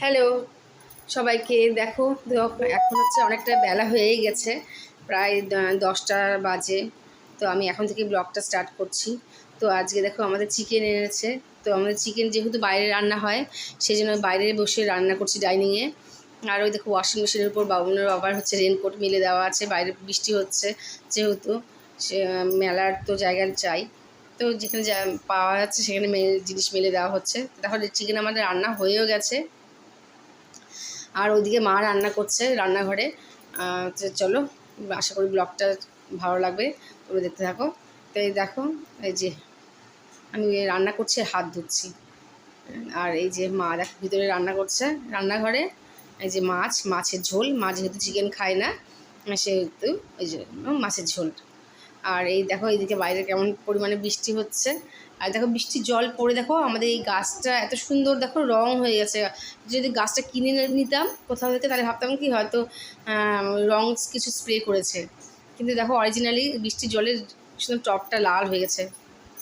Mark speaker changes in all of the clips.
Speaker 1: Hello সবাইকে দেখো এখন হচ্ছে অনেকটা বেলা হয়েই গেছে, প্রায় দশটা বাজে। তো আমি এখন থেকে ব্লগটা স্টার্ট করছি। তো আজকে দেখো আমাদের চিকেন এনেছে। তো আমাদের চিকেন যেহেতু বাইরে রান্না হয় সেই জন্য বাইরে বসে রান্না করছি ডাইনিংয়ে আর ওই দেখো ওয়াশিং মেশিনের উপর বাবুনের আবার হচ্ছে রেনকোট মিলে দেওয়া আছে, বাইরে বৃষ্টি হচ্ছে যেহেতু। সে, মেলার তো জায়গায় চাই। তো যেখানে যা পাওয়া যাচ্ছে সেখানে জিনিস মেলে দেওয়া হচ্ছে। তাহলে চিকেন আমাদের রান্না হয়েও গেছে। আর ওইদিকে মা রান্না করছে রান্নাঘরে। চলো, আশা করি ব্লগটা ভালো লাগবে, তোমরা দেখতে থাকো। তো এই দেখো, এই যে আমি রান্না করছি, হাত ধুচ্ছি। আর এই যে মা দেখো, ভিতরে রান্না করছে রান্নাঘরে। এই যে মাছ, মাছের ঝোল। মা যেহেতু চিকেন খায় না, সেহেতু ওই যে মাছের ঝোল। আর এই দেখো, এইদিকে বাইরে কেমন পরিমাণে বৃষ্টি হচ্ছে। আর দেখো বৃষ্টির জল পড়ে, দেখো আমাদের এই গাছটা এত সুন্দর, দেখো রং হয়ে গেছে। যদি গাছটা কিনে নিতাম কোথাও থেকে তাহলে ভাবতাম কি হয়তো রং কিছু স্প্রে করেছে। কিন্তু দেখো অরিজিনালি বৃষ্টির জলের সুন্দর টপটা লাল হয়ে গেছে।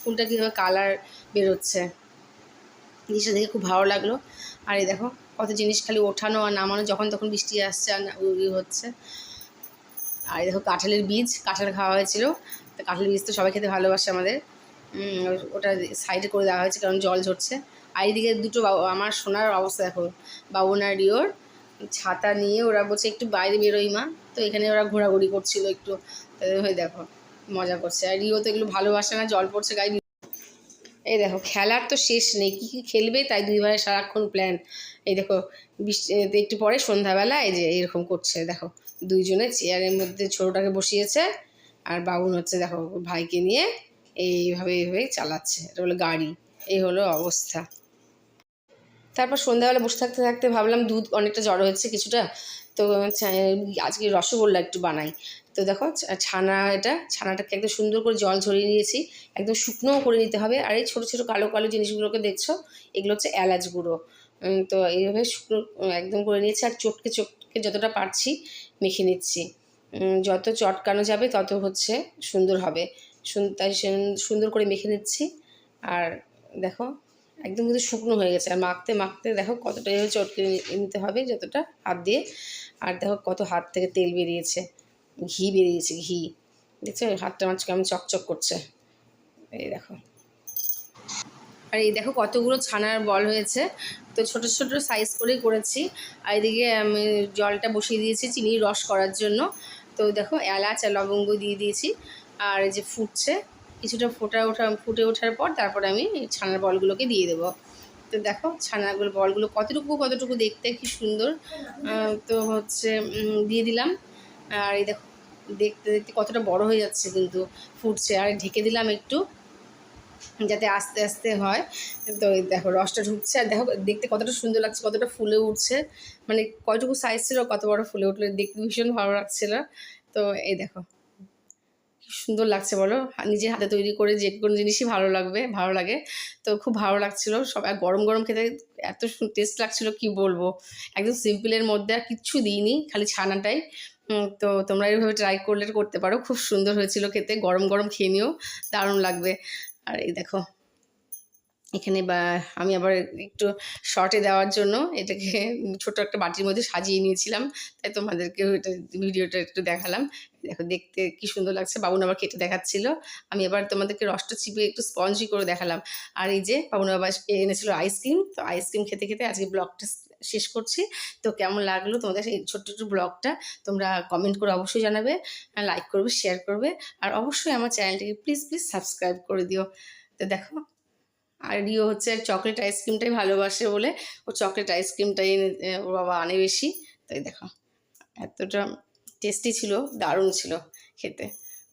Speaker 1: ফুলটা কীভাবে কালার বেরোচ্ছে। জিনিসটা দেখে খুব ভালো লাগল। আর এই দেখো কত জিনিস খালি ওঠানো আর নামানো, যখন তখন বৃষ্টি আসছে আর হচ্ছে। আর দেখো কাঁঠালের বীজ, কাঁঠাল খাওয়া হয়েছিল। তো কাঁঠালের বীজ তো সবাই খেতে ভালোবাসে আমাদের। ওটা সাইডে করে দেওয়া হয়েছে, কারণ জল ঝরছে। আর এইদিকে দুটো আমার সোনার অবস্থা দেখো বাবুন আর রিওর, ছাতা নিয়ে ওরা বলছে একটু বাইরে বেরোই মা। তো এখানে ওরা ঘোরাঘুরি করছিল একটু হয়ে দেখো, মজা করছে। আর রিও তো এগুলো ভালোবাসে না, জল পড়ছে গায়ে এই দেখো, খেলার তো শেষ নেই, কী কী খেলবে তাই দুই ভাইয়ের সারাক্ষণ প্ল্যান এই দেখো একটু পরে সন্ধ্যাবেলা এই যে এরকম করছে, দেখো। দুইজনে চেয়ারের মধ্যে ছোটোটাকে বসিয়েছে, আর বাবুন হচ্ছে দেখো ভাইকে নিয়ে এইভাবে এইভাবে চালাচ্ছে। এটা হলো গাড়ি, এই হলো অবস্থা। তারপর সন্ধ্যাবেলা বসে থাকতে থাকতে ভাবলাম দুধ অনেকটা জড়ো হচ্ছে কিছুটা, তো আজকে রসগোল্লা একটু বানাই। তো দেখো ছানা এটা, ছানাটাকে একদম সুন্দর করে জল ঝরিয়ে নিয়েছি, একদম শুকনোও করে নিতে হবে। আর এই ছোটো ছোটো কালো কালো জিনিসগুলোকে দেখছ, এগুলো হচ্ছে এলাচ গুঁড়ো। তো এইভাবে শুকনো, একদম করে নিয়েছি আর চটকে চটকে যতটা পারছি মেখে নিচ্ছি। যত চটকানো যাবে তত হচ্ছে সুন্দর হবে। তাই সুন্দর করে মেখে নিচ্ছি। আর দেখো, একদম কিন্তু শুকনো হয়ে গেছে। আর মাখতে মাখতে দেখো কতটা এভাবে চটকে নিতে হবে যতটা হাত দিয়ে। আর দেখো কত হাত থেকে তেল বেরিয়েছে। ঘি বেরিয়েছে, ঘি। দেখছ? হাতটা আমার কেমন চকচক করছে। এই দেখো। আর এই দেখো কতগুলো ছানার বল হয়েছে। তো ছোট ছোট সাইজ করেই করেছি। আর এদিকে আমি জলটা বসিয়ে দিয়েছি চিনির রস করার জন্য। তো দেখো এলাচ আর লবঙ্গ দিয়ে দিয়েছি। আর এই যে ফুটছে, কিছুটা ফোটা ওঠা, ফুটে ওঠার পর তারপরে আমি ছানার বলগুলোকে দিয়ে দেবো। তো দেখো, ছানাগুলো, বলগুলো কতটুকু কতটুকু দেখতে কি সুন্দর। তো হচ্ছে দিয়ে দিলাম। আর এই দেখো, দেখতে দেখতে কতটা বড় হয়ে যাচ্ছে কিন্তু ফুটছে। আর ঢেকে দিলাম একটু, যাতে আস্তে আস্তে হয়। তো দেখো, রসটা ঢুকছে। আর দেখো, দেখতে কতটা সুন্দর লাগছে, কতটা ফুলে উঠছে। মানে কয়টুকু সাইজ ছিল, কত বড় ফুলে উঠলে, দেখতে ভীষণ ভালো লাগছিল। তো এই দেখো সুন্দর লাগছে বলো। নিজের হাতে তৈরি করে যে কোনো জিনিসই ভালো লাগবে, ভালো লাগে। তো খুব ভালো লাগছিল আর গরম গরম খেতে এত টেস্ট লাগছিল কি বলব? একদম সিম্পলের মধ্যে আর কিচ্ছু দিইনি, খালি ছানাটাই। তো তোমরা এইভাবে ট্রাই করলে করতে পারো। খুব সুন্দর হয়েছিল খেতে, গরম গরম খেয়ে নিও, দারুণ লাগবে। আর এই দেখো এখানে বা আমি আবার একটু শর্টে দেওয়ার জন্য এটাকে ছোট একটা বাটির মধ্যে সাজিয়ে নিয়েছিলাম। তাই তোমাদেরকে এটা ভিডিওটা একটু দেখালাম। দেখো, দেখতে কি সুন্দর লাগছে। বাবুন আবার কেটে দেখাচ্ছিল। আমি আবার তোমাদেরকে রসটা চিপে একটু স্পঞ্জি করে দেখালাম। আর এই যে বাবুন আবার এনেছিল আইসক্রিম তো আইসক্রিম খেতে খেতে আজকে ব্লগটা শেষ করছি। তো কেমন লাগল তোমাদের এই ছোট্ট ছোট্ট ব্লগটা, তোমরা কমেন্ট করে অবশ্যই জানাবে। লাইক করবে শেয়ার করবে। আর অবশ্যই আমার চ্যানেলটিকে প্লিজ প্লিজ সাবস্ক্রাইব করে দিও। তো দেখো আর রিও হচ্ছে চকলেট আইসক্রিমটাই ভালোবাসে বলে। ও চকলেট আইসক্রিমটাই ওর বাবা আনে বেশি। তাই দেখো, এতটা টেস্টি ছিল, দারুণ ছিল খেতে।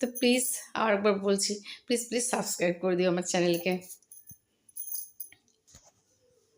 Speaker 1: তো প্লিজ আর একবার বলছি প্লিজ প্লিজ সাবস্ক্রাইব করে দিও আমার চ্যানেলকে